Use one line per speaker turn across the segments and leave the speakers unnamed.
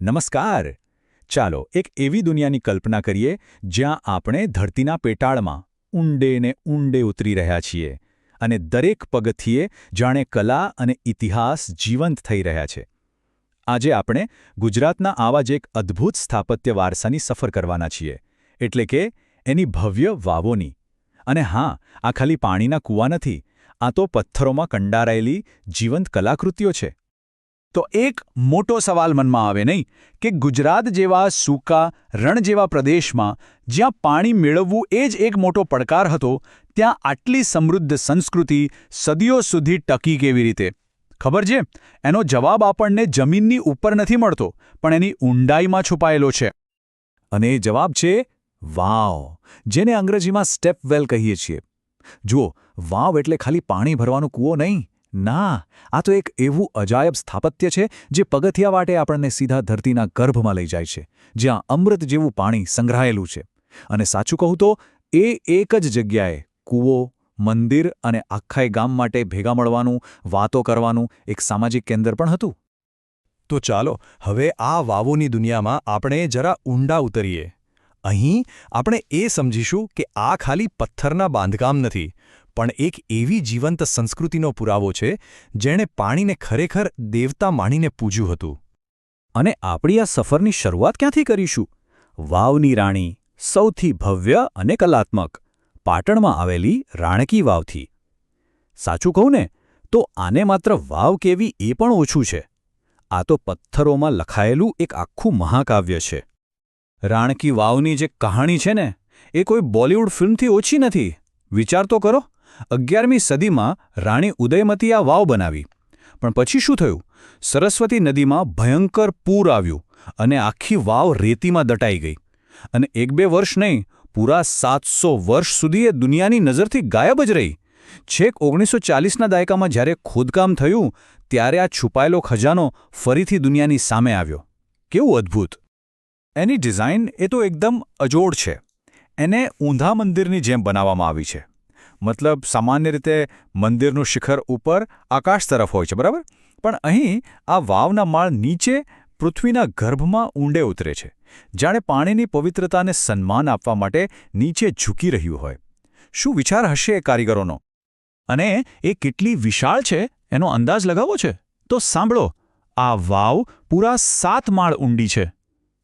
નમસ્કાર. ચાલો એક એવી દુનિયાની કલ્પના કરીએ જ્યાં આપણે ધરતીના પેટાળમાં ઊંડે ને ઊંડે ઉતરી રહ્યા છીએ અને દરેક પગથિયે જાણે કલા અને ઇતિહાસ જીવંત થઈ રહ્યા છે. આજે આપણે ગુજરાતના આવા જ એક અદ્ભુત સ્થાપત્ય વારસાની સફર કરવાના છીએ, એટલે કે એની ભવ્ય વાવોની. અને હા, આ ખાલી પાણીના કૂવા નથી, આ તો પથ્થરોમાં કંડારાયેલી જીવંત કલાકૃતિઓ છે. તો એક મોટો સવાલ મનમાં આવે નહીં કે ગુજરાત જેવા સૂકા, રણ જેવા પ્રદેશમાં જ્યાં પાણી મેળવવું એ જ એક મોટો પડકાર હતો, ત્યાં આટલી સમૃદ્ધ સંસ્કૃતિ સદીઓ સુધી ટકી કેવી રીતે? ખબર છે? એનો જવાબ આપણને જમીનની ઉપર નથી મળતો, પણ એની ઊંડાઈમાં છુપાયેલો છે. અને એ જવાબ છે, વાવ, જેને અંગ્રેજીમાં સ્ટેપ વેલ કહીએ છીએ. જુઓ, વાવ એટલે ખાલી પાણી ભરવાનો કૂવો નહીં. ના, આ તો એક એવું અજાયબ સ્થાપત્ય છે જે પગથિયા વાટે આપણને સીધા ધરતીના ગર્ભમાં લઈ જાય છે, જ્યાં અમૃત જેવું પાણી સંગ્રહાયેલું છે. અને સાચું કહું તો, એ એક જ જગ્યાએ કૂવો, મંદિર અને આખાય ગામ માટે ભેગા મળવાનું, વાતો કરવાનું એક સામાજિક કેન્દ્ર પણ હતું.
તો ચાલો, હવે આ વાવોની દુનિયામાં આપણે જરા ઊંડા ઉતરીએ. અહીં આપણે એ સમજીશું કે આ ખાલી પથ્થરના બાંધકામ નથી પણ એક એવી જીવંત સંસ્કૃતિનો પુરાવો છે, જેણે પાણીને ખરેખર દેવતા માણીને પૂજ્યું હતું.
અને આપણી આ સફરની શરૂઆત ક્યાંથી કરીશું? વાવની રાણી, સૌથી ભવ્ય અને કલાત્મક, પાટણમાં આવેલી રાણકી વાવથી. સાચું કહું ને, તો આને માત્ર વાવ કેવી એ પણ ઓછું છે. આ તો પથ્થરોમાં લખાયેલું એક આખું મહાકાવ્ય છે. રાણકી વાવની જે કહાણી છે ને, એ કોઈ બોલિવૂડ ફિલ્મથી ઓછી નથી. વિચાર તો કરો. અગિયારમી સદીમાં રાણી ઉદયમતી આ વાવ બનાવી. પણ પછી શું થયું? સરસ્વતી નદીમાં ભયંકર પૂર આવ્યું અને આખી વાવ રેતીમાં દટાઈ ગઈ. અને એક બે વર્ષ નહીં, પૂરા સાતસો વર્ષ સુધી એ દુનિયાની નજરથી ગાયબ જ રહી. છેક ઓગણીસો ચાલીસના દાયકામાં જ્યારે ખોદકામ થયું, ત્યારે આ છુપાયેલો ખજાનો ફરીથી દુનિયાની સામે આવ્યો. કેવું અદ્ભુત! એની ડિઝાઇન એ તો એકદમ અજોડ છે. એને ઊંધા મંદિરની જેમ બનાવવામાં આવી છે. મતલબ સામાન્ય રીતે મંદિરનું શિખર ઉપર આકાશ તરફ હોય છે, બરાબર? પણ અહીં આ વાવના માળ નીચે પૃથ્વીના ગર્ભમાં ઊંડે ઉતરે છે, જાણે પાણીની પવિત્રતાને સન્માન આપવા માટે નીચે ઝૂકી રહ્યું હોય. શું વિચાર હશે એ કારીગરોનો? અને એ કેટલી વિશાળ છે? એનો અંદાજ લગાવો છે? તો સાંભળો, આ વાવ પૂરા સાત માળ ઊંડી છે.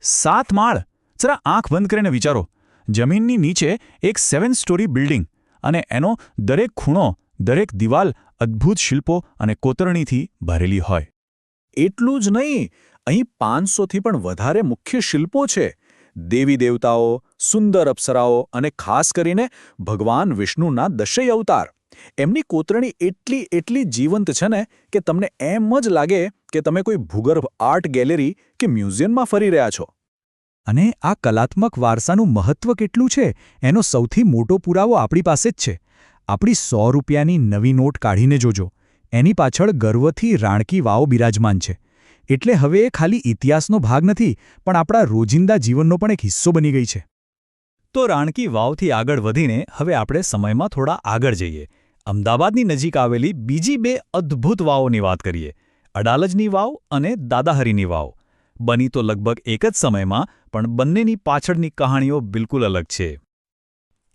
સાત માળ? જરા આંખ બંધ કરીને વિચારો. જમીનની નીચે એક સેવન સ્ટોરી બિલ્ડિંગ અને એનો દરેક ખૂણો, દરેક દિવાલ અદ્ભુત શિલ્પો અને કોતરણીથી ભરેલી હોય. એટલું જ નહીં, અહીં પાંચસોથી પણ વધારે મુખ્ય શિલ્પો છે. દેવી દેવતાઓ, સુંદર અપ્સરાઓ અને ખાસ કરીને ભગવાન વિષ્ણુના દશય અવતાર. એમની કોતરણી એટલી એટલી જીવંત છે ને કે તમને એમ જ લાગે કે તમે કોઈ ભૂગર્ભ આર્ટ ગેલેરી કે મ્યુઝિયમમાં ફરી રહ્યા છો. અને આ કલાત્મક વારસાનું મહત્વ કેટલું છે, એનો સૌથી મોટો પુરાવો આપણી પાસે જ છે. આપણી સો રૂપિયાની નવી નોટ કાઢીને જોજો. એની પાછળ ગર્વથી રાણકી વાવ બિરાજમાન છે. એટલે હવે એ ખાલી ઇતિહાસનો ભાગ નથી, પણ આપણા રોજિંદા જીવનનો પણ એક હિસ્સો બની ગઈ છે. તો રાણકી વાવથી આગળ વધીને હવે આપણે સમયમાં થોડા આગળ જઈએ. અમદાવાદની નજીક આવેલી બીજી બે અદ્ભુત વાવોની વાત કરીએ. અડાલજની વાવ અને દાદાહરીની વાવ. બની તો લગભગ એક જ સમયમાં, પણ બંનેની પાછળની કહાણીઓ બિલકુલ અલગ છે.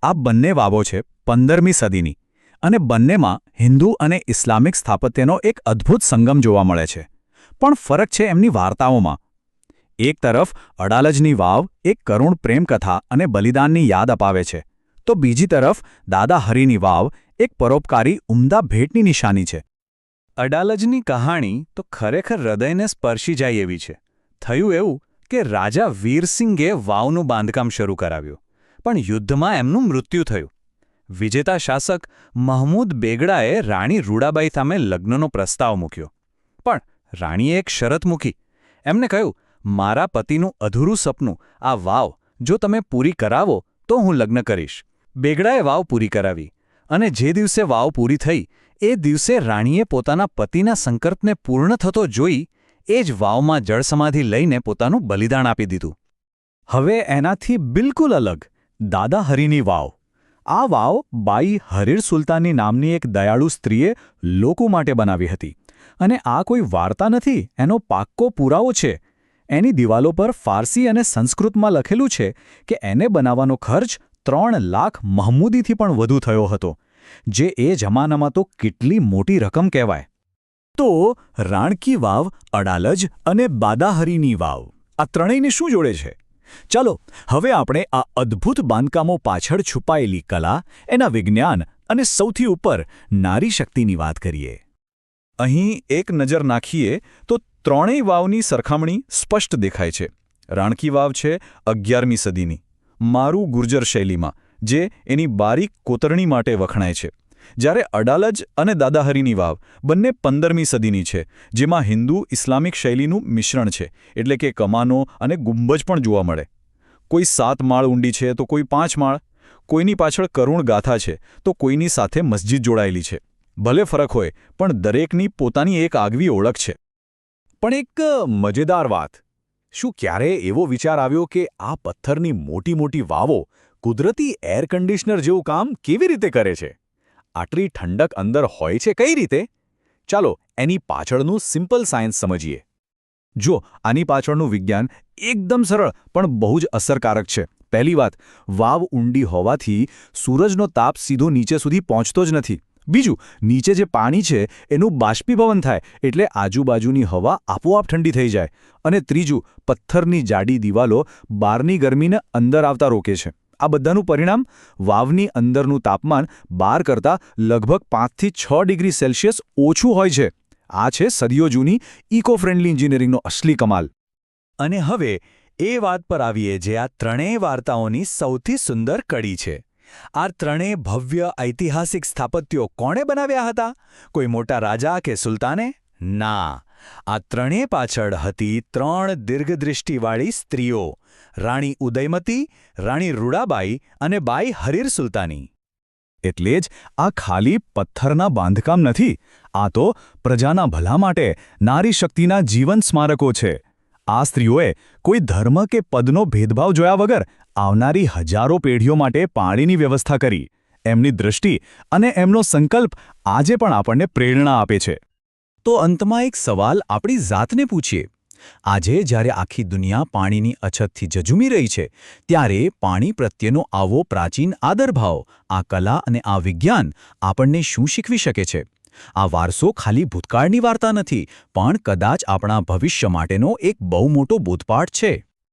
આ બંને વાવો છે પંદરમી સદીની, અને બંનેમાં હિન્દુ અને ઇસ્લામિક સ્થાપત્યનો એક અદ્ભુત સંગમ જોવા મળે છે. પણ ફરક છે એમની વાર્તાઓમાં. એક તરફ, અડાલજની વાવ એક કરુણ પ્રેમકથા અને બલિદાનની યાદ અપાવે છે. તો બીજી તરફ, દાદા હરિની વાવ એક પરોપકારી ઉમદા ભેટની નિશાની છે. અડાલજની કહાણી તો ખરેખર હૃદયને સ્પર્શી જાય એવી છે. થયું એવું કે રાજા વીરસિંગે વાવનું બાંધકામ શરૂ કરાવ્યું. પણ યુદ્ધમાં એમનું મૃત્યુ થયું. વિજેતા શાસક મહમૂદ બેગડાએ રાણી રૂડાબાઈ સામે લગ્નનો પ્રસ્તાવ મૂક્યો. પણ રાણીએ એક શરત મૂકી. એમને કહ્યું, મારા પતિનું અધૂરું સપનું, આ વાવ, જો તમે પૂરી કરાવો, તો હું લગ્ન કરીશ. બેગડાએ વાવ પૂરી કરાવી. અને જે દિવસે વાવ પૂરી થઈ, એ દિવસે રાણીએ પોતાના પતિના સંકલ્પને પૂર્ણ થતો જોઈ એ જ વાવમાં જળસમાધિ લઈને પોતાનું બલિદાન આપી દીધું. હવે એનાથી બિલકુલ અલગ, દાદા હરિની વાવ. આ વાવ બાઈ હરીર સુલતાનની નામની એક દયાળુ સ્ત્રીએ લોકો માટે બનાવી હતી. અને આ કોઈ વાર્તા નથી, એનો પાક્કો પુરાવો છે. એની દિવાલો પર ફારસી અને સંસ્કૃતમાં લખેલું છે કે એને બનાવવાનો ખર્ચ ત્રણ લાખ મહમૂદીથી પણ વધુ થયો હતો, જે એ જમાનામાં તો કેટલી મોટી રકમ કહેવાય. તો રાણકી વાવ, અડાલજ અને બાદાહરીની વાવ. આ ત્રણેયને શું જોડે છે? ચાલો, હવે આપણે આ અદ્ભુત બાંધકામો પાછળ છુપાયેલી કલા, એના વિજ્ઞાન અને સૌથી ઉપર નારી શક્તિની વાત કરીએ. અહીં એક નજર નાખીએ તો ત્રણેય વાવની સરખામણી સ્પષ્ટ દેખાય છે. રાણકી વાવ છે અગિયારમી સદીની. મારું ગુર્જર શૈલીમાં, જે એની બારીક કોતરણી માટે વખણાય છે. જ્યારે અડાલજ અને દાદાહરીની વાવ બંને પંદરમી સદીની છે, જેમાં હિન્દુ ઇસ્લામિક શૈલીનું મિશ્રણ છે, એટલે કે કમાનો અને ગુંબજ પણ જોવા મળે. કોઈ સાત માળ ઊંડી છે તો કોઈ પાંચ માળ, કોઈની પાછળ કરુણ ગાથા છે તો કોઈની સાથે મસ્જિદ જોડાયેલી છે. ભલે ફરક હોય, પણ દરેકની પોતાની એક આગવી ઓળખ છે. પણ એક મજેદાર વાત, શું ક્યારે એવો વિચાર આવ્યો કે આ પથ્થરની મોટી મોટી વાવો કુદરતી એર કન્ડિશનર જેવું કામ કેવી રીતે કરે છે? આટલી ઠંડક અંદર હોય છે કઈ રીતે? ચાલો એની પાછળનું સિમ્પલ સાયન્સ સમજીએ. જો આની પાછળનું વિજ્ઞાન એકદમ સરળ, પણ બહુ જ અસરકારક છે. પહેલી વાત, વાવ ઊંડી હોવાથી સૂરજનો તાપ સીધો નીચે સુધી પહોંચતો જ નથી. બીજું, નીચે જે પાણી છે, એનું બાષ્પીભવન થાય, એટલે આજુબાજુની હવા આપોઆપ ઠંડી થઈ જાય. અને ત્રીજું, પથ્થરની જાડી દિવાલો બહારની ગરમીને અંદર આવતા રોકે છે. આ બધાનું પરિણામ વાવની અંદરનું તાપમાન બાર કરતાં લગભગ પાંચથી છ ડિગ્રી સેલ્સિયસ ઓછું હોય છે. આ છે સદીઓ જૂની ઇકો ફ્રેન્ડલી એન્જિનિયરિંગનો અસલી કમાલ. અને હવે, એ વાત પર આવીએ જે આ ત્રણેય વાર્તાઓની સૌથી સુંદર કડી છે. આ ત્રણેય ભવ્ય ઐતિહાસિક સ્થાપત્યો કોણે બનાવ્યા હતા? કોઈ મોટા રાજા કે સુલતાને? ના. આ ત્રણેય પાછળ હતી ત્રણ દીર્ઘદૃષ્ટિવાળી સ્ત્રીઓ, રાણી ઉદયમતી, રાણી રૂડાબાઈ અને બાઈ હરીર સુલતાની. એટલે જ આ ખાલી પથ્થરના બાંધકામ નથી, આ તો પ્રજાના ભલા માટે નારી શક્તિના જીવન સ્મારકો છે. આ સ્ત્રીઓએ કોઈ ધર્મ કે પદનો ભેદભાવ જોયા વગર આવનારી હજારો પેઢીઓ માટે પાણીની વ્યવસ્થા કરી. એમની દૃષ્ટિ અને એમનો સંકલ્પ આજે પણ આપણને પ્રેરણા આપે છે. તો અંતમાં એક સવાલ આપણી જાતને પૂછીએ. આજે જ્યારે આખી દુનિયા પાણીની અછતથી જજુમી રહી છે, ત્યારે પાણી પ્રત્યેનો આવો પ્રાચીન આદરભાવ, આ કલા અને આ વિજ્ઞાન આપણને શું શીખવી શકે છે? આ વારસો ખાલી ભૂતકાળની વાર્તા નથી, પણ કદાચ આપણા ભવિષ્ય માટેનો એક બહુ મોટો બોધપાઠ છે.